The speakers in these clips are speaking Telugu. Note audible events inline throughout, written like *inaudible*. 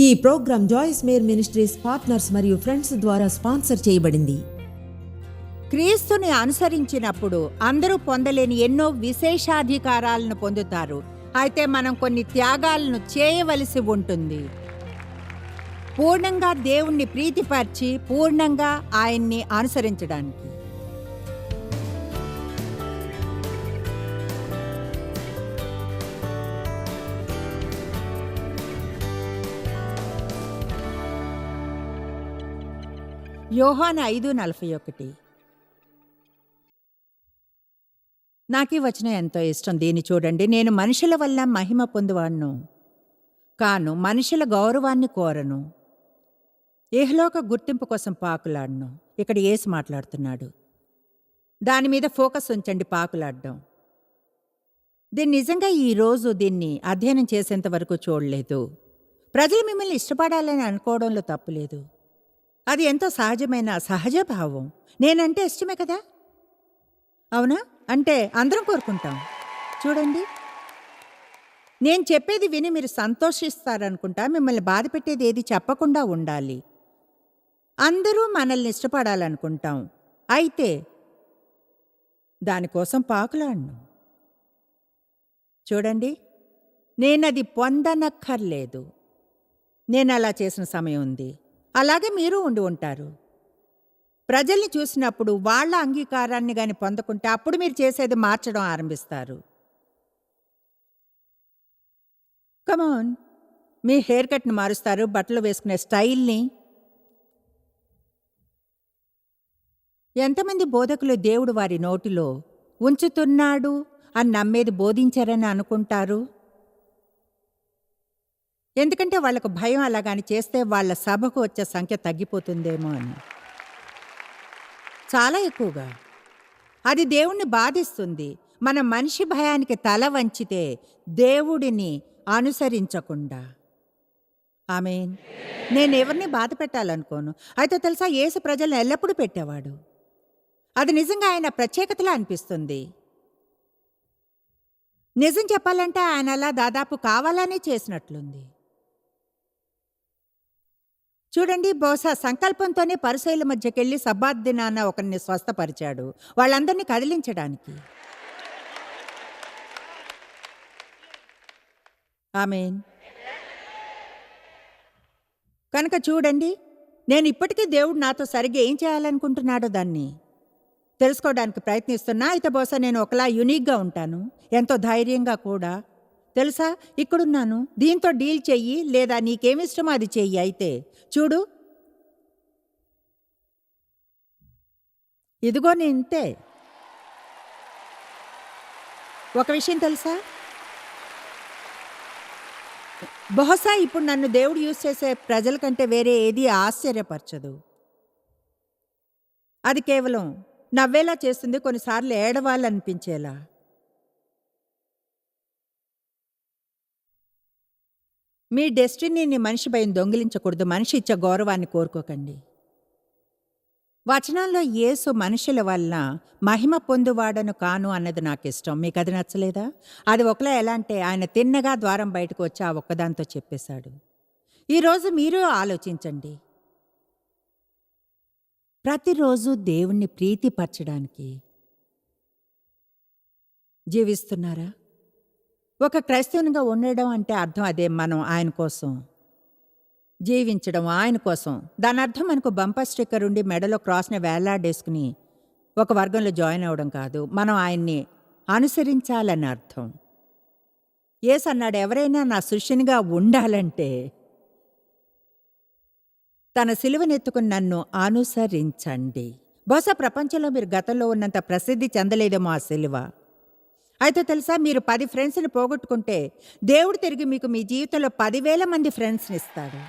ఈ programme Joyce Meyer ministries partners మరియు ఫ్రెండ్స్ ద్వారా స్పాన్సర్ చేయబడింది. క్రీస్తుని అనుసరించినప్పుడు అందరూ పొందలేని ఎన్నో విశేషాధికారాలను పొందుతారు. అయితే మనం కొన్ని త్యాగాలను చేయవలసి ఉంటుంది. పూర్ణంగా దేవుణ్ణి ప్రీతిపరిచి పూర్ణంగా ఆయన్ని అనుసరించడానికి. యోహాన్ ఐదు నలభై ఒకటి. నాకు ఈ వచనం ఎంతో ఇష్టం. దీన్ని చూడండి. నేను మనుషుల వల్ల మహిమ పొందువాణ్ణు కాను మనుషుల గౌరవాన్ని కోరను. ఏహలోక గుర్తింపు కోసం పాకులాడను. ఇక్కడ ఏసి మాట్లాడుతున్నాడు. దాని మీద ఫోకస్ ఉంచండి పాకులాడడం. దీన్ని నిజంగా ఈ రోజు దీన్ని అధ్యయనం చేసేంత వరకు చూడలేదు. ప్రజలు మిమ్మల్ని ఇష్టపడాలని అనుకోవడంలో తప్పులేదు అది ఎంతో సహజమైన సహజ భావం. నేనంటే ఇష్టమే కదా? అవునా? అంటే అందరం కోరుకుంటాం. చూడండి. నేను చెప్పేది విని మీరు సంతోషిస్తారనుకుంటా మిమ్మల్ని బాధ పెట్టేది ఏది చెప్పకుండా ఉండాలి. అందరూ మనల్ని ఇష్టపడాలనుకుంటాం. అయితే దానికోసం పాకులాడను. చూడండి. నేనది పొందనక్కర్లేదు. నేను అలా చేసిన సమయం ఉంది. అలాగే మీరు ఉండి ఉంటారు. ప్రజల్ని చూసినప్పుడు వాళ్ళ అంగీకారాన్ని కానీ పొందకుంటే అప్పుడు మీరు చేసేది మార్చడం ఆరంభిస్తారు. కమోన్ మీ హెయిర్ కట్ని మారుస్తారు బట్టలు వేసుకునే స్టైల్ని. ఎంతమంది బోధకులు దేవుడు వారి నోటిలో ఉంచుతున్నాడు అని నమ్మేది బోధించారని అనుకుంటారు? ఎందుకంటే వాళ్ళకు భయం అలాగాని చేస్తే వాళ్ళ సభకు వచ్చే సంఖ్య తగ్గిపోతుందేమో అని. చాలా ఎక్కువగా. అది దేవుణ్ణి బాధిస్తుంది. మన మనిషి భయానికి తల వంచితే దేవుడిని అనుసరించకుండా. ఆమెన్. నేను ఎవరిని బాధ పెట్టాలనుకోను. అయితే తెలుసా యేసు ప్రజలను ఎల్లప్పుడూ పెట్టేవాడు. అది నిజంగా ఆయన ప్రత్యేకతలా అనిపిస్తుంది. నిజం చెప్పాలంటే ఆయన అలా దాదాపు కావాలనే చేసినట్లుంది. చూడండి బహుశా సంకల్పంతోనే పరుసైల మధ్యకెళ్ళి సబ్బాత్ ఒకరిని స్వస్థపరిచాడు వాళ్ళందరినీ కదిలించడానికి. ఆమెన్. కనుక చూడండి నేను ఇప్పటికీ దేవుడు నాతో సరిగ్గా ఏం చేయాలనుకుంటున్నాడో దాన్ని తెలుసుకోవడానికి ప్రయత్నిస్తున్నా. అయితే బహుశా నేను ఒకలా యునిక్గా ఉంటాను. ఎంతో ధైర్యంగా కూడా తెలుసా? ఇక్కడున్నాను. దీంతో డీల్ చెయ్యి లేదా నీకేమిష్టమో అది చెయ్యి అయితే. చూడు. ఇదిగో నేను ఇంతే ఒక విషయం తెలుసా? బహుశా ఇప్పుడు నన్ను దేవుడు యూజ్ చేసే ప్రజల కంటే వేరే ఏది ఆశ్చర్యపరచదు. అది కేవలం నవ్వేలా చేస్తుంది కొన్నిసార్లు ఏడవాలనిపించేలా. మీ డెస్టినీని మనిషి భయం దొంగిలించకూడదు. మనిషి ఇచ్చే గౌరవాన్ని కోరుకోకండి. వచనాల్లో యేసు మనుషుల వలన మహిమ పొందువాడను కాను అన్నది నాకు ఇష్టం మీకు అది నచ్చలేదా? అది ఒకలా ఎలా అంటే ఆయన తిన్నగా ద్వారం బయటకు వచ్చి ఆ ఒక్కదాంతో చెప్పేశాడు. ఈరోజు మీరు ఆలోచించండి. ప్రతిరోజు దేవుణ్ణి ప్రీతిపరచడానికి జీవిస్తున్నారా? ఒక క్రైస్తవునిగా ఉండడం అంటే అర్థం అదే మనం ఆయన కోసం. జీవించడం ఆయన కోసం. దాని అర్థం మనకు బంపర్ స్టిక్కర్ ఉండి మెడలో క్రాస్ని వేలాడేసుకుని ఒక వర్గంలో జాయిన్ అవ్వడం కాదు. మనం ఆయన్ని అనుసరించాలని అర్థం. ఏస్ అన్నాడు ఎవరైనా నా శిష్యునిగా ఉండాలంటే తన సిలువనెత్తుకుని నన్ను అనుసరించండి. బహుశా ప్రపంచంలో మీరు గతంలో ఉన్నంత ప్రసిద్ధి చెందలేదేమో ఆ సిలువ. అయితే తెలుసా మీరు పది ఫ్రెండ్స్ని పోగొట్టుకుంటే దేవుడు తిరిగి మీకు మీ జీవితంలో పదివేల మంది ఫ్రెండ్స్ని ఇస్తాడు.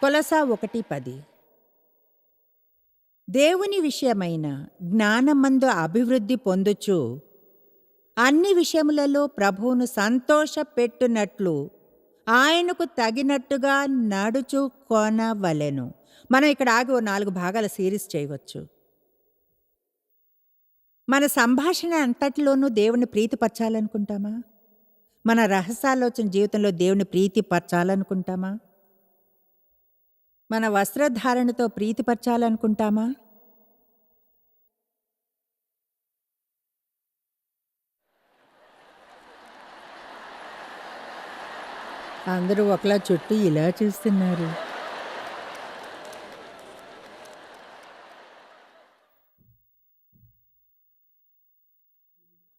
కొలసా ఒకటి పది. దేవుని విషయమైన జ్ఞానమందు అభివృద్ధి పొందుచు అన్ని విషయములలో ప్రభువును సంతోషపెట్టునట్లు ఆయనకు తగినట్టుగా నడుచు కొనవలెను మనం ఇక్కడ ఆగి ఓ నాలుగు భాగాల సిరీస్ చేయవచ్చు. మన సంభాషణ అంతటిలోనూ దేవుని ప్రీతిపరచాలనుకుంటామా? మన రహస్యాలోచన జీవితంలో దేవుని ప్రీతిపరచాలనుకుంటామా? మన వస్త్రధారణతో ప్రీతిపరచాలనుకుంటామా? అందరూ ఒకలా చుట్టూ ఇలా చూస్తున్నారు.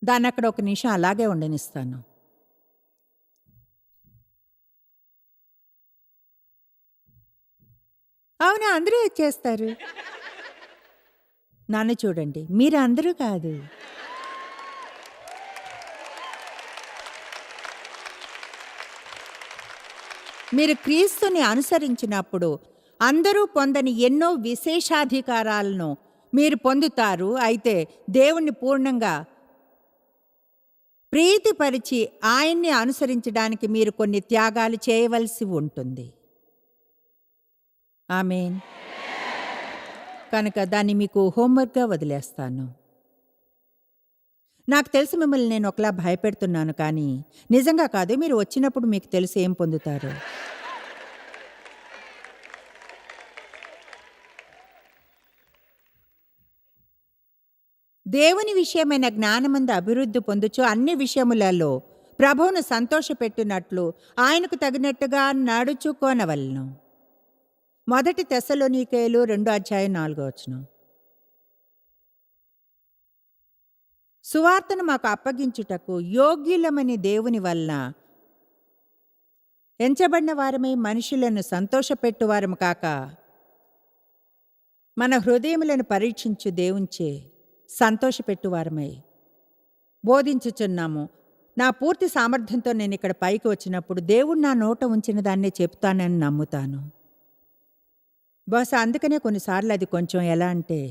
దాన్ని అక్కడ ఒక నిమిషం అలాగే ఉండనిస్తాను. అవును? అందరూ వచ్చేస్తారు నన్ను చూడండి. మీరు అందరూ కాదు. మీరు క్రీస్తుని అనుసరించినప్పుడు అందరూ పొందని ఎన్నో విశేషాధికారాలను మీరు పొందుతారు. అయితే దేవుణ్ణి పూర్ణంగా ప్రీతిపరిచి ఆయన్ని అనుసరించడానికి మీరు కొన్ని త్యాగాలు చేయవలసి ఉంటుంది. ఆమెన్. కనుక దాన్ని మీకు హోంవర్క్గా వదిలేస్తాను. నాకు తెలుసు మిమ్మల్ని నేను ఒకలా భయపెడుతున్నాను కానీ నిజంగా కాదు మీరు వచ్చినప్పుడు మీకు తెలిసి ఏం పొందుతారు. దేవుని విషయమైన జ్ఞానమందు అభివృద్ధి పొందుచు అన్ని విషయములలో ప్రభువును సంతోషపెట్టునట్లు ఆయనకు తగినట్టుగా నడుచుకోనవలను. మొదటి తెసలోనికేలు రెండో అధ్యాయం నాలుగో వచనం. సువార్తను మాకు అప్పగించుటకు యోగ్యులమని దేవుని వలన ఎంచబడిన వారమై మనుషులను సంతోషపెట్టువారము కాక మన హృదయములను పరీక్షించు దేవుంచే సంతోషపెట్టువారమై. బోధించుచున్నాము నా పూర్తి సామర్థ్యంతో నేను ఇక్కడ పైకి వచ్చినప్పుడు దేవుడు నా నోట ఉంచిన దాన్నే చెప్తానని నమ్ముతాను. బహుశా అందుకనే కొన్నిసార్లు అది కొంచెం ఎలా అంటే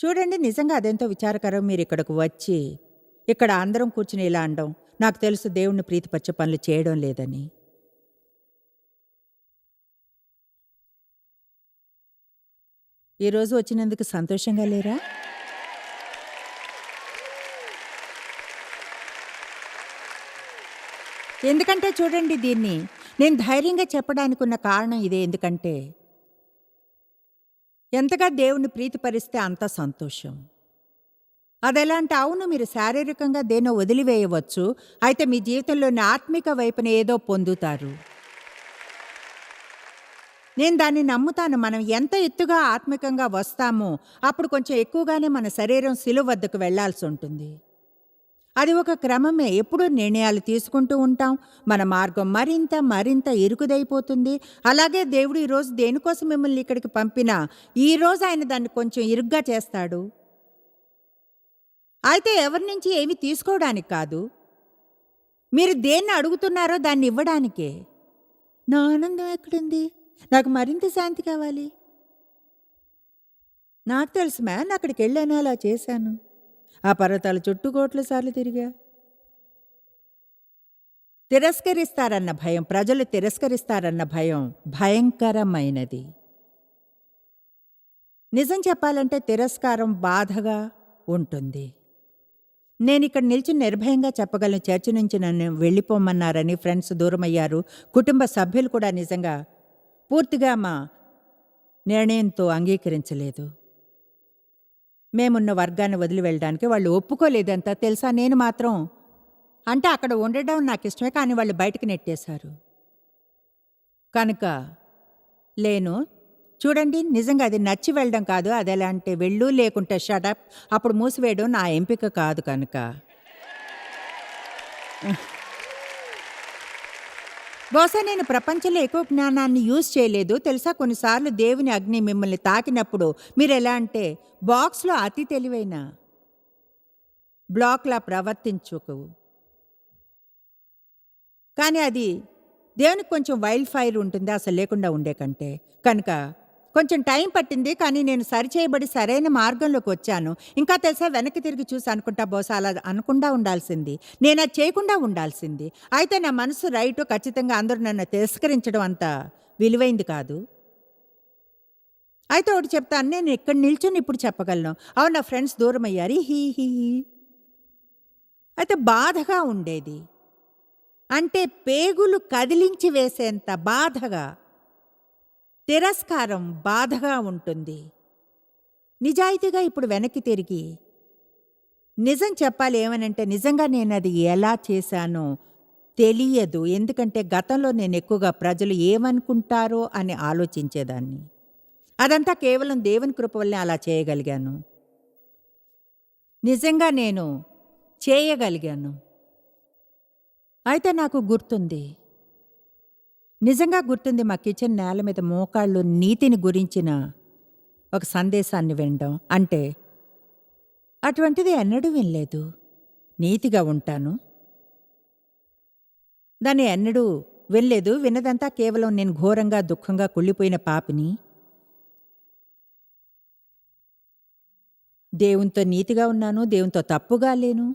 చూడండి నిజంగా అదెంతో విచారకరం మీరు ఇక్కడకు వచ్చి ఇక్కడ అందరం కూర్చుని ఇలా అనడం నాకు తెలుసు దేవుణ్ణి ప్రీతిపచ్చ పనులు చేయడం లేదని. ఈరోజు వచ్చినందుకు సంతోషంగా లేరా? ఎందుకంటే చూడండి దీన్ని. నేను ధైర్యంగా చెప్పడానికి ఉన్న కారణం ఇదే. ఎందుకంటే ఎంతగా దేవుణ్ణి ప్రీతిపరిస్తే అంత సంతోషం. అదెలాంటి? అంటే అవును మీరు శారీరకంగా దేనో వదిలివేయవచ్చు. అయితే మీ జీవితంలోని ఆత్మిక వైపున ఏదో పొందుతారు. నేను దాన్ని నమ్ముతాను. మనం ఎంత ఎత్తుగా ఆత్మికంగా వస్తామో అప్పుడు కొంచెం ఎక్కువగానే మన శరీరం సిలువ వద్దకు వెళ్ళాల్సి ఉంటుంది. అది ఒక క్రమమే. ఎప్పుడూ నిర్ణయాలు తీసుకుంటూ ఉంటాం. మన మార్గం మరింత మరింత ఇరుకుదైపోతుంది. అలాగే దేవుడు ఈరోజు దేనికోసం మిమ్మల్ని ఇక్కడికి పంపినా ఈరోజు ఆయన దాన్ని కొంచెం ఇరుగ్గా చేస్తాడు. అయితే ఎవరి నుంచి ఏమి తీసుకోవడానికి కాదు. మీరు దేన్ని అడుగుతున్నారో దాన్ని ఇవ్వడానికే. నా ఆనందం ఎక్కడుంది? నాకు మరింత శాంతి కావాలి. నాకు తెలుసు మ్యాన్ అక్కడికి వెళ్ళాను అలా చేశాను. ఆ పర్వతాల చుట్టూ కోట్ల సార్లు తిరిగా. తిరస్కరిస్తారన్న భయం ప్రజలు తిరస్కరిస్తారన్న భయం భయంకరమైనది. నిజం చెప్పాలంటే తిరస్కారం బాధగా ఉంటుంది. నేను ఇక్కడ నిలిచి నిర్భయంగా చెప్పగలను చర్చి నుంచి నన్ను వెళ్ళిపోమన్నారని ఫ్రెండ్స్ దూరమయ్యారు. కుటుంబ సభ్యులు కూడా నిజంగా పూర్తిగా మా నిర్ణయంతో అంగీకరించలేదు. మేమున్న వర్గాన్ని వదిలి వెళ్ళడానికి వాళ్ళు ఒప్పుకోలేదంతా తెలుసా? నేను మాత్రం అంటే అక్కడ ఉండడం నాకు ఇష్టమే కానీ వాళ్ళు బయటకు నెట్టేశారు. కనుక లేను. చూడండి నిజంగా అది నచ్చి వెళ్ళడం కాదు. అది ఎలా అంటే వెళ్ళు లేకుంటే షటప్ అప్పుడు మూసివేయడం నా ఎంపిక కాదు కనుక. బహుశా నేను ప్రపంచంలో ఎక్కువ జ్ఞానాన్ని యూజ్ చేయలేదు. తెలుసా? కొన్నిసార్లు దేవుని అగ్ని మిమ్మల్ని తాకినప్పుడు మీరు ఎలా అంటే బాక్స్లో అతి తెలివైన బ్లాక్లా ప్రవర్తించుకు. కానీ అది దేవునికి కొంచెం వైల్డ్ ఫైర్ ఉంటుంది అసలు లేకుండా ఉండే కంటే. కనుక కొంచెం టైం పట్టింది కానీ నేను సరిచేయబడి సరైన మార్గంలోకి వచ్చాను. ఇంకా తెలుసా వెనక్కి తిరిగి చూసి అనుకుంటా బహుశా అలా అనకుండా ఉండాల్సింది. నేను అది చేయకుండా ఉండాల్సింది. అయితే నా మనసు రైటు ఖచ్చితంగా అందరూ నన్ను తిరస్కరించడం అంత విలువైంది కాదు. అయితే ఒకటి చెప్తాను నేను ఇక్కడ నిల్చొని ఇప్పుడు చెప్పగలను. అవును నా ఫ్రెండ్స్ దూరం అయ్యారు. హీ హీ హీ. అయితే బాధగా ఉండేది. అంటే పేగులు కదిలించి వేసేంత బాధగా తిరస్కారం బాధగా ఉంటుంది. నిజాయితీగా ఇప్పుడు వెనక్కి తిరిగి నిజం చెప్పాలి ఏమనంటే నిజంగా నేను అది ఎలా చేశానో తెలియదు. ఎందుకంటే గతంలో నేను ఎక్కువగా ప్రజలు ఏమనుకుంటారో అని ఆలోచించేదాన్ని. అదంతా కేవలం దేవుని కృప వల్లే అలా చేయగలిగాను. నిజంగా నేను చేయగలిగాను. అయితే నాకు గుర్తుంది నిజంగా గుర్తుంది మా కిచెన్ నేల మీద మోకాళ్ళు నీతిని గురించిన ఒక సందేశాన్ని వినడం. అంటే అటువంటిది ఎన్నడూ వినలేదు. నీతిగా ఉంటాను. దాన్ని ఎన్నడూ వినలేదు. విన్నదంతా కేవలం నేను ఘోరంగా దుఃఖంగా కుళ్ళిపోయిన పాపిని. దేవునితో నీతిగా ఉన్నాను. దేవునితో తప్పుగా లేను.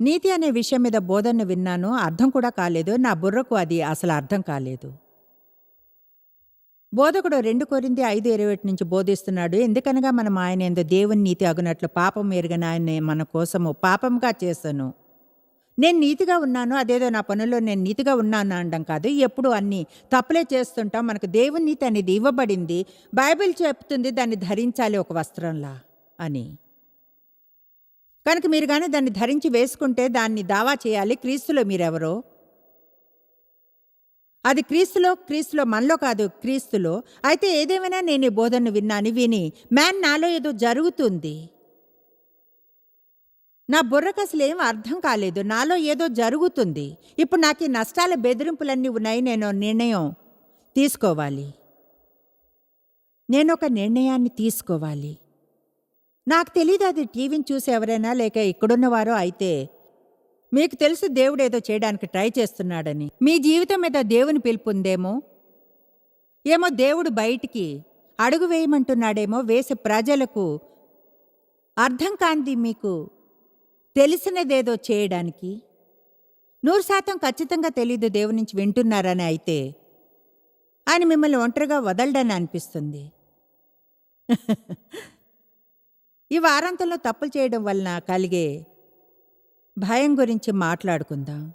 నీతి అనే విషయం మీద బోధన విన్నాను అర్థం కూడా కాలేదు నా బుర్రకు అది అసలు అర్థం కాలేదు. బోధకుడు రెండు కోరింది ఐదు ఇరవై నుంచి బోధిస్తున్నాడు. ఎందుకనగా మనం ఆయన ఎందు దేవుని నీతి అగునట్లు పాపం ఎరుగని ఆయన మన కోసము పాపంగా చేశాను నేను నీతిగా ఉన్నాను అదేదో నా పనుల్లో నేను నీతిగా ఉన్నాను అనడం కాదు. ఎప్పుడు అన్ని తప్పులే చేస్తుంటాం. మనకు దేవుని నీతి అనేది ఇవ్వబడింది. బైబిల్ చెప్తుంది దాన్ని ధరించాలి ఒక వస్త్రంలా అని. కనుక మీరు కానీ దాన్ని ధరించి వేసుకుంటే దాన్ని దావా చేయాలి. క్రీస్తులో మీరెవరో? అది క్రీస్తులో క్రీస్తులో మనలో కాదు క్రీస్తులో. అయితే ఏదేమైనా నేను ఈ బోధనను విన్నాను విని మ్యాన్ నాలో ఏదో జరుగుతుంది. నా బుర్రకు అసలు ఏం అర్థం కాలేదు. నాలో ఏదో జరుగుతుంది. ఇప్పుడు నాకు ఈ నష్టాల బెదిరింపులన్నీ ఉన్నాయి. నేను నిర్ణయం తీసుకోవాలి. నేను ఒక నిర్ణయాన్ని తీసుకోవాలి. నాకు తెలియదు అది టీవీని చూసి ఎవరైనా లేక ఇక్కడున్నవారో అయితే మీకు తెలుసు దేవుడు ఏదో చేయడానికి ట్రై చేస్తున్నాడని. మీ జీవితం మీద దేవుని పిలుపుందేమో? ఏమో దేవుడు బయటికి అడుగు వేయమంటున్నాడేమో వేసి ప్రజలకు అర్థం కాంది మీకు తెలిసినదేదో చేయడానికి? నూరు శాతం ఖచ్చితంగా తెలీదు దేవుని నుంచి వింటున్నారని అయితే. ఆయన మిమ్మల్ని ఒంటరిగా వదలడని అనిపిస్తుంది. ఈ వారాంతంలో తప్పులు చేయడం వలన కలిగే భయం గురించి మాట్లాడుకుందాం.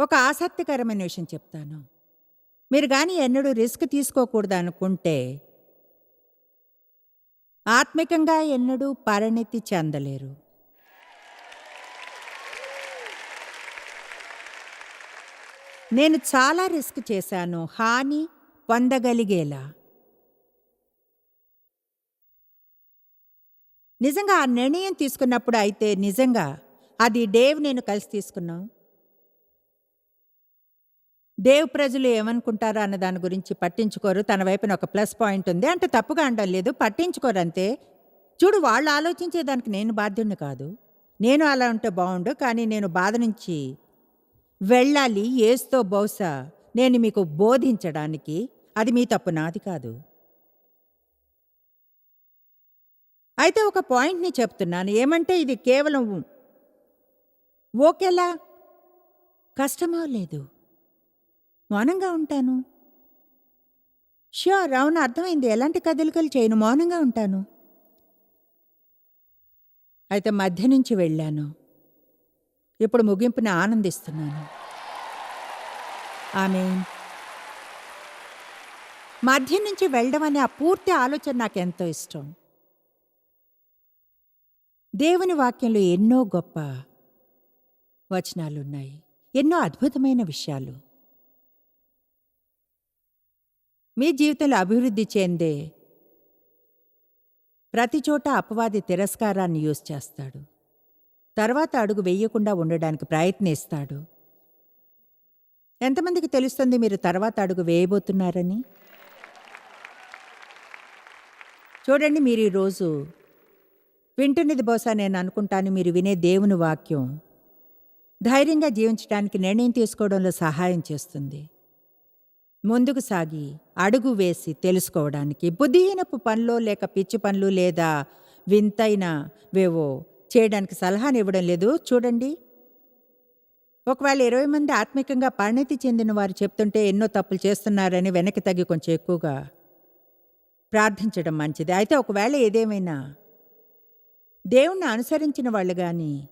ఒక ఆసక్తికరమైన విషయం చెప్తాను. మీరు కానీ ఎన్నడూ రిస్క్ తీసుకోకూడదు అనుకుంటే ఆత్మికంగా ఎన్నడూ పరిణితి చెందలేరు. నేను చాలా రిస్క్ చేశాను. హాని పొందగలిగేలా. నిజంగా ఆ నిర్ణయం తీసుకున్నప్పుడు అయితే నిజంగా అది డేవ్ నేను కలిసి తీసుకున్నాం. దేవ్ ప్రజలు ఏమనుకుంటారో అన్న దాని గురించి పట్టించుకోరు. తన వైపున ఒక ప్లస్ పాయింట్ ఉంది. అంటే తప్పుగా అనడం లేదు. పట్టించుకోరు అంతే చూడు వాళ్ళు ఆలోచించేదానికి నేను బాధ్యుడిని కాదు. నేను అలా ఉంటే బాగుండు. కానీ నేను బాధ నుంచి వెళ్ళాలి. ఏస్తో బహుశా నేను మీకు బోధించడానికి అది మీ తప్పు నాది కాదు. అయితే ఒక పాయింట్ని చెప్తున్నాను. ఏమంటే ఇది కేవలం ఓకేలా? కష్టమో లేదు? మౌనంగా ఉంటాను. ష్యూర్ అవును అర్థమైంది. ఎలాంటి కదలికలు చేయను మౌనంగా ఉంటాను. అయితే మధ్య నుంచి వెళ్ళాను. ఇప్పుడు ముగింపుని ఆనందిస్తున్నాను. ఆమె మధ్య నుంచి వెళ్ళడం అనే ఆ పూర్తి ఆలోచన నాకు ఎంతో ఇష్టం. దేవుని వాక్యంలో ఎన్నో గొప్ప వచనాలున్నాయి. ఎన్నో అద్భుతమైన విషయాలు. మీ జీవితంలో అభివృద్ధి చెందే ప్రతి చోట అపవాది తిరస్కారాన్ని యూజ్ చేస్తాడు. తర్వాత అడుగు వేయకుండా ఉండడానికి ప్రయత్నిస్తాడు. ఎంతమందికి తెలుస్తుంది మీరు తర్వాత అడుగు వేయబోతున్నారని? చూడండి మీరు ఈరోజు వింటున్నది బహుశా నేను అనుకుంటాను మీరు వినే దేవుని వాక్యం. ధైర్యంగా జీవించడానికి నిర్ణయం తీసుకోవడంలో సహాయం చేస్తుంది. ముందుకు సాగి అడుగు వేసి తెలుసుకోవడానికి బుద్ధిహీనపు పనులు లేక పిచ్చి పనులు లేదా వింతైన వేవో చేయడానికి సలహానివ్వడం లేదు. చూడండి. ఒకవేళ ఇరవై మంది ఆత్మికంగా పరిణతి చెందిన వారు చెప్తుంటే ఎన్నో తప్పులు చేస్తున్నారని వెనక్కి తగ్గి కొంచెం ఎక్కువగా ప్రార్థించడం మంచిది. అయితే ఒకవేళ ఏదేమైనా దేవుణ్ణి అనుసరించిన వాళ్ళు కానీ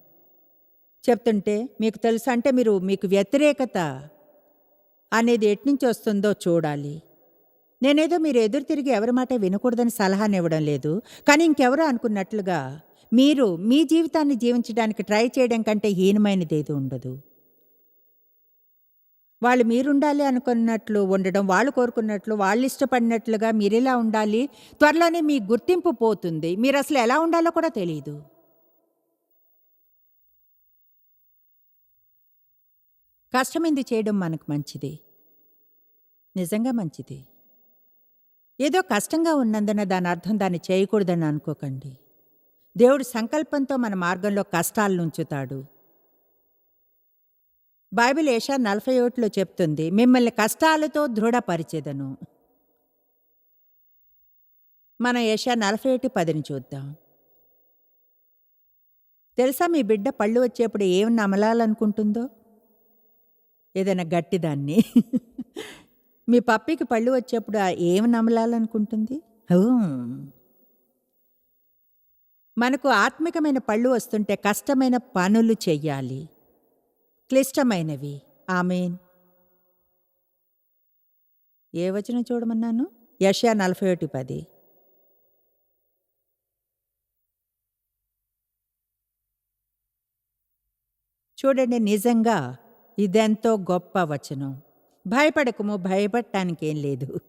చెప్తుంటే మీకు తెలుసా అంటే మీరు మీకు వ్యతిరేకత అనేది ఎట్నుంచి వస్తుందో చూడాలి. నేనేదో మీరు ఎదురు తిరిగి ఎవరి మాట వినకూడదని సలహానివ్వడం లేదు. కానీ ఇంకెవరో అనుకున్నట్లుగా మీరు మీ జీవితాన్ని జీవించడానికి ట్రై చేయడం కంటే హీనమైనది ఏది ఉండదు. వాళ్ళు మీరుండాలి అనుకున్నట్లు ఉండడం వాళ్ళు కోరుకున్నట్లు వాళ్ళు ఇష్టపడినట్లుగా మీరెలా ఉండాలి? త్వరలోనే మీ గుర్తింపు పోతుంది. మీరు అసలు ఎలా ఉండాలో కూడా తెలియదు కష్టమైంది చేయడం మనకు మంచిది. నిజంగా మంచిది. ఏదో కష్టంగా ఉన్నందున దాని అర్థం దాన్ని చేయకూడదని అనుకోకండి. దేవుడు సంకల్పంతో మన మార్గంలో కష్టాలను ఉంచుతాడు. బైబిల్ ఏషా నలభై ఒకటిలో చెప్తుంది మిమ్మల్ని కష్టాలతో దృఢపరిచేదను. మన ఏషా నలభై ఒకటి పదిని చూద్దాం. తెలుసా మీ బిడ్డ పళ్ళు వచ్చేప్పుడు ఏం నమలాలనుకుంటుందో ఏదైనా గట్టిదాన్ని. *laughs* మీ పప్పికి పళ్ళు వచ్చేప్పుడు ఏమి ఏం నమలాలనుకుంటుంది మనకు ఆత్మికమైన పళ్ళు వస్తుంటే కష్టమైన పనులు చెయ్యాలి. క్లిష్టమైనవి. ఆమెన్. ఏ వచనం చూడమన్నాను? యషయా నలభై ఒకటి పది. చూడండి నిజంగా ఇదెంతో గొప్ప వచనం. భయపడకము భయపడటానికేం లేదు.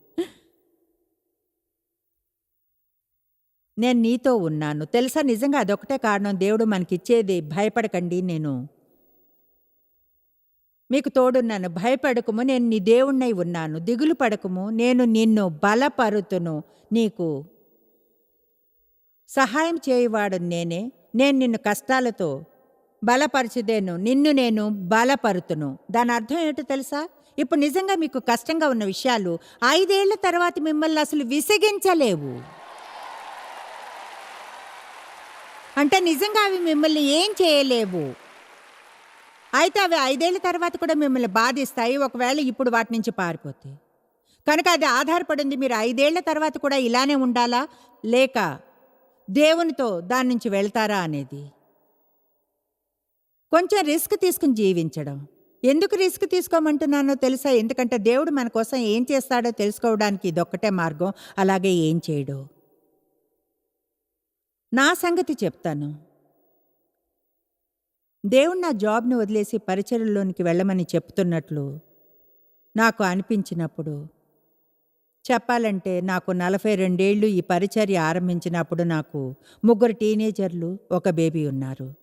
నేను నీతో ఉన్నాను. తెలుసా నిజంగా అదొకటే కారణం. దేవుడు మనకిచ్చేది భయపడకండి నేను మీకు తోడున్నాను. భయపడకము నేను నీ దేవుణ్ణై ఉన్నాను. దిగులు పడకము నేను నిన్ను బలపరుతును. నీకు సహాయం చేయవాడు నేనే. నేను నిన్ను కష్టాలతో బలపరచుదేను. నిన్ను నేను బలపరుతును. దాని అర్థం ఏంటో తెలుసా? ఇప్పుడు నిజంగా మీకు కష్టంగా ఉన్న విషయాలు ఐదేళ్ళ తర్వాత మిమ్మల్ని అసలు విసిగించలేవు. అంటే నిజంగా అవి మిమ్మల్ని ఏం చేయలేవు. అయితే అవి ఐదేళ్ళ తర్వాత కూడా మిమ్మల్ని బాధిస్తాయి. ఒకవేళ ఇప్పుడు వాటి నుంచి పారిపోతే కనుక అది ఆధారపడింది మీరు ఐదేళ్ళ తర్వాత కూడా ఇలానే ఉండాలా? లేక దేవునితో దాని నుంచి వెళ్తారా అనేది? కొంచెం రిస్క్ తీసుకుని జీవించడం. ఎందుకు రిస్క్ తీసుకోమంటున్నానో తెలుసా? ఎందుకంటే దేవుడు మన కోసం ఏం చేస్తాడో తెలుసుకోవడానికి ఇదొక్కటే మార్గం. అలాగే ఏం చేయడు. నా సంగతి చెప్తాను. దేవుడు నా జాబ్ని వదిలేసి పరిచయంలోనికి వెళ్ళమని చెప్తున్నట్లు నాకు అనిపించినప్పుడు చెప్పాలంటే నాకు నలభై రెండేళ్ళు ఈ పరిచర్య ఆరంభించినప్పుడు నాకు ముగ్గురు టీనేజర్లు ఒక బేబీ ఉన్నారు.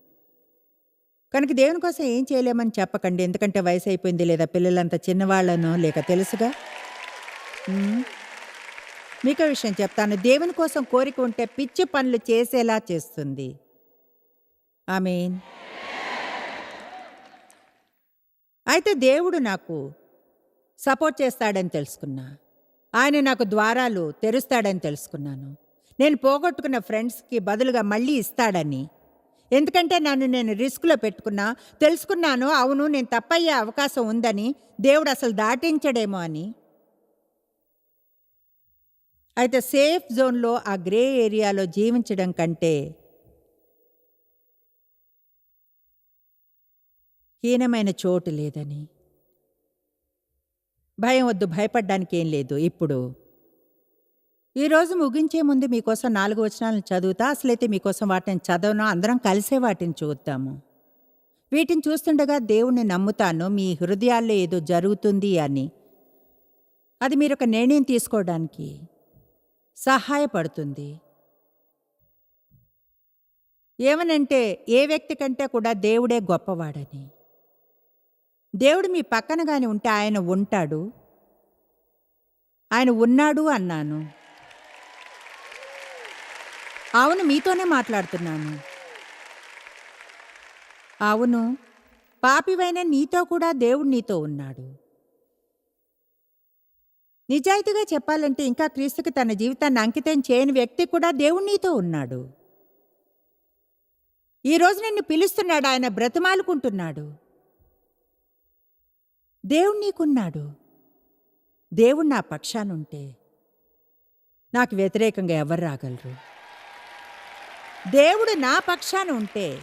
కనుక దేవుని కోసం ఏం చేయలేమని చెప్పకండి. ఎందుకంటే వయసు అయిపోయింది లేదా పిల్లలంత చిన్నవాళ్ళనో లేక తెలుసుగా? మీకు విషయం చెప్తాను. దేవుని కోసం కోరిక ఉంటే పిచ్చి పనులు చేసేలా చేస్తుంది. ఐ మీన్ అయితే దేవుడు నాకు సపోర్ట్ చేస్తాడని తెలుసుకున్నా. ఆయన నాకు ద్వారాలు తెరుస్తాడని తెలుసుకున్నాను. నేను పోగొట్టుకున్న ఫ్రెండ్స్కి బదులుగా మళ్ళీ ఇస్తాడని. ఎందుకంటే నన్ను నేను రిస్క్లో పెట్టుకున్నా తెలుసుకున్నాను అవును నేను తప్పయ్యే అవకాశం ఉందని దేవుడు అసలు దాటించడేమో అని. అయితే సేఫ్ జోన్లో ఆ గ్రే ఏరియాలో జీవించడం కంటే హీనమైన చోటు లేదని. భయం వద్దు భయపడ్డానికి ఏం లేదు. ఇప్పుడు ఈరోజు ముగించే ముందు మీకోసం నాలుగు వచనాలను చదువుతా అసలైతే మీకోసం వాటిని చదవను అందరం కలిసే వాటిని చూద్దాము. వీటిని చూస్తుండగా దేవుణ్ణి నమ్ముతాను మీ హృదయాల్లో ఏదో జరుగుతుంది అని. అది మీరు ఒక నిర్ణయం తీసుకోవడానికి సహాయపడుతుంది. ఏమనంటే ఏ వ్యక్తి కంటే కూడా దేవుడే గొప్పవాడని. దేవుడు మీ పక్కన కానీ ఉంటే ఆయన ఉంటాడు. ఆయన ఉన్నాడు అన్నాను. అవును మీతోనే మాట్లాడుతున్నాను. అవును పాపివైన నీతో కూడా దేవుడు నీతో ఉన్నాడు. నిజాయితీగా చెప్పాలంటే ఇంకా క్రీస్తుకి తన జీవితాన్ని అంకితం చేయని వ్యక్తి కూడా దేవుడు నీతో ఉన్నాడు. ఈరోజు నిన్ను పిలుస్తున్నాడు ఆయన బ్రతిమాలుకుంటున్నాడు. దేవుడు నీకున్నాడు. దేవుడు నా పక్షానుంటే నాకు వ్యతిరేకంగా ఎవరు రాగలరు? దేవుడు నా పక్షాన ఉంటే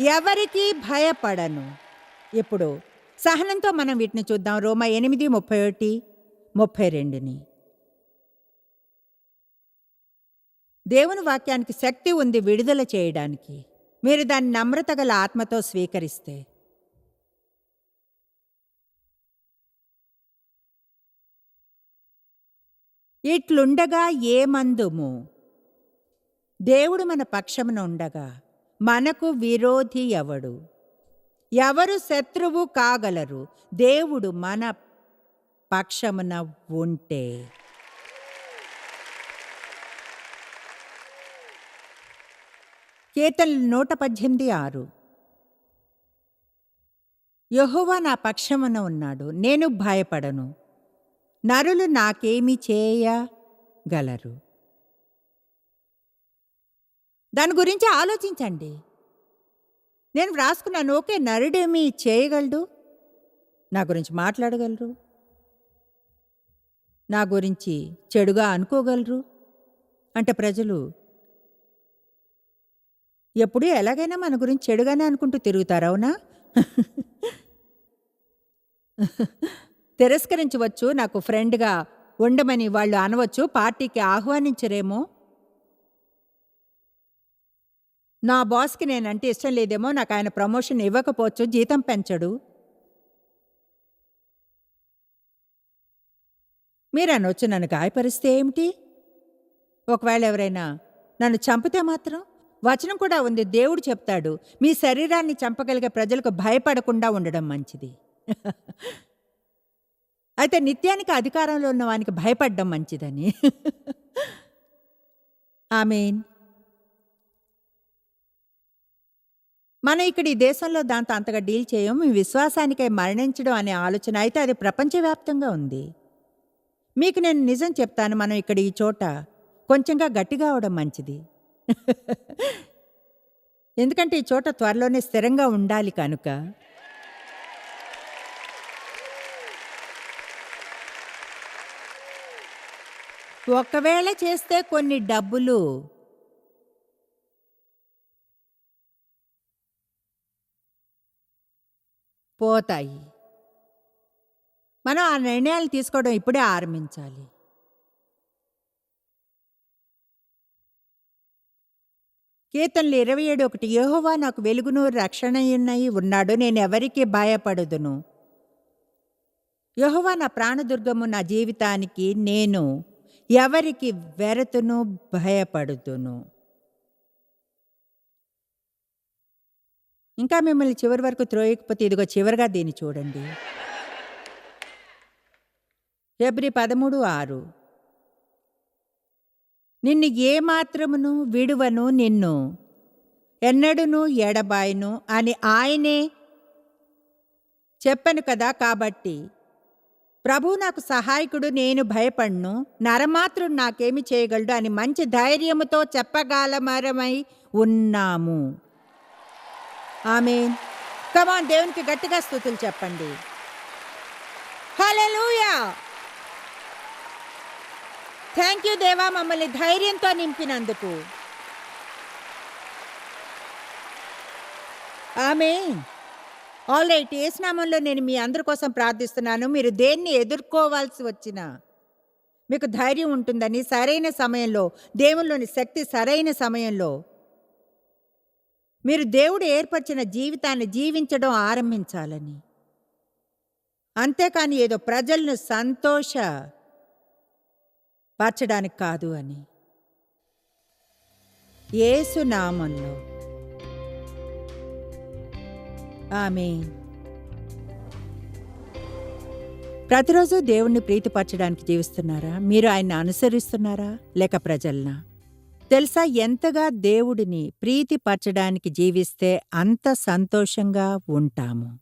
ఎవరికీ భయపడను. ఇప్పుడు సహనంతో మనం వీటిని చూద్దాం. రోమా ఎనిమిది ముప్పై ఒకటి ముప్పై రెండుని. దేవుని వాక్యానికి శక్తి ఉంది విడుదల చేయడానికి. మీరు దాన్ని నమ్రత గల ఆత్మతో స్వీకరిస్తే ఇట్లుండగా ఏమందుము? దేవుడు మన పక్షమున ఉండగా మనకు విరోధి ఎవడు? ఎవరు శత్రువు కాగలరు? దేవుడు మన పక్షమున ఉంటే. కీర్తనలు నూట పద్దెనిమిది ఆరు. యెహోవా నా పక్షమున ఉన్నాడు నేను భయపడను. నరులు నాకేమి చేయగలరు? దాని గురించి ఆలోచించండి. నేను వ్రాసుకున్నాను ఓకే నరుడేమి చేయగలడు? నా గురించి మాట్లాడగలరు? నా గురించి చెడుగా అనుకోగలరు? అంటే ప్రజలు ఎప్పుడూ ఎలాగైనా మన గురించి చెడుగానే అనుకుంటూ తిరుగుతారవునా *laughs* తిరస్కరించవచ్చు నాకు ఫ్రెండ్గా ఉండమని వాళ్ళు అనవచ్చు పార్టీకి ఆహ్వానించరేమో? నా బాస్కి నేనంటే ఇష్టం లేదేమో నాకు ఆయన ప్రమోషన్ ఇవ్వకపోవచ్చు జీతం పెంచడు. మీరు అనొచ్చు నన్ను గాయపరిస్తే ఏమిటి? ఒకవేళ ఎవరైనా నన్ను చంపితే మాత్రం? వచనం కూడా ఉంది దేవుడు చెప్తాడు మీ శరీరాన్ని చంపగలిగే ప్రజలకు భయపడకుండా ఉండడం మంచిది. *laughs* అయితే నిత్యానికి అధికారంలో ఉన్న వానికి భయపడడం మంచిదని. ఆమెన్. మనం ఇక్కడ ఈ దేశంలో దాంతో అంతగా డీల్ చేయం మీ విశ్వాసానికై మరణించడం అనే ఆలోచన అయితే అది ప్రపంచవ్యాప్తంగా ఉంది. మీకు నేను నిజం చెప్తాను మనం ఇక్కడ ఈ చోట కొంచెంగా గట్టిగా అవడం మంచిది. ఎందుకంటే ఈ చోట త్వరలోనే స్థిరంగా ఉండాలి కనుక. ఒకవేళ చేస్తే కొన్ని డబ్బులు. పోతాయి. మనం ఆ నిర్ణయాలు తీసుకోవడం ఇప్పుడే ఆరంభించాలి. కీర్తనలు ఇరవై ఏడు ఒకటి యెహోవా నాకు వెలుగును రక్షణయున్నయి ఉన్నాడు నేను ఎవరికీ భయపడదును. యెహోవా నా ప్రాణదుర్గము నా జీవితానికి నేను ఎవరికి వెరతును భయపడుతును. ఇంకా మిమ్మల్ని చివరి వరకు త్రోయకపోతే ఇదిగో చివరిగా దీన్ని చూడండి. ఫిబ్రి పదమూడు ఆరు. నిన్ను ఏమాత్రమును విడువను నిన్ను? ఎన్నడును ఎడబాయను అని ఆయనే చెప్పను కదా కాబట్టి ప్రభు నాకు సహాయకుడు నేను భయపడ్ను. నరమాత్రుడు నాకేమి చేయగలడు అని మంచి ధైర్యముతో చెప్పగలమరమై ఉన్నాము. ఆమె కమాన్ దేవునికి గట్టిగా స్థుతులు చెప్పండి. హల్లెలూయా థ్యాంక్ యూ దేవా మమ్మల్ని ధైర్యంతో నింపినందుకు. ఆమె ఆల్ రైట్ ఏ స్నామంలో నేను మీ అందరి కోసం ప్రార్థిస్తున్నాను? మీరు దేన్ని ఎదుర్కోవాల్సి వచ్చినా? మీకు ధైర్యం ఉంటుందని సరైన సమయంలో దేవుల్లోని శక్తి సరైన సమయంలో? మీరు దేవుడు ఏర్పరిచిన జీవితాన్ని జీవించడం ఆరంభించాలని. అంతేకాని ఏదో ప్రజలను సంతోష పరచడానికి కాదు అని. ఏసునామంలో. ఆమె ప్రతిరోజు దేవుణ్ణి ప్రీతిపరచడానికి జీవిస్తున్నారా? మీరు ఆయన్ని అనుసరిస్తున్నారా? లేక ప్రజల్నా? తెలుసా ఎంతగా దేవుడిని ప్రీతిపరచడానికి జీవిస్తే అంత సంతోషంగా ఉంటాము.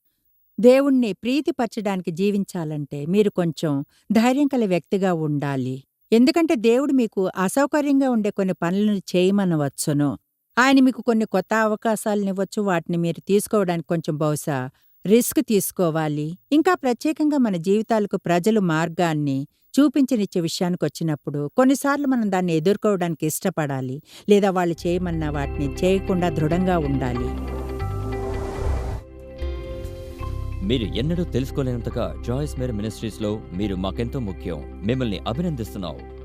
దేవుణ్ణి ప్రీతిపరచడానికి జీవించాలంటే మీరు కొంచెం ధైర్యం కల వ్యక్తిగా ఉండాలి. ఎందుకంటే దేవుడు మీకు అసౌకర్యంగా ఉండే కొన్ని పనులను చేయమనవచ్చును. ఆయన మీకు కొన్ని కొత్త అవకాశాలనివ్వచ్చు. వాటిని మీరు తీసుకోవడానికి కొంచెం బహుశా రిస్క్ తీసుకోవాలి. ఇంకా ప్రత్యేకంగా మన జీవితాలకు ప్రజలు మార్గాన్ని చూపించనిచ్చే విషయానికి వచ్చినప్పుడు కొన్నిసార్లు మనం దాన్ని ఎదుర్కోవడానికి ఇష్టపడాలి. లేదా వాళ్ళు చేయమన్న వాటిని చేయకుండా దృఢంగా ఉండాలి. మీరు ఎన్నడూ తెలుసుకోలేనంతగా జాయిస్ మేర్ మినిస్ట్రీస్లో మీరు మాకెంతో ముఖ్యం. మిమ్మల్ని అభినందిస్తున్నావు.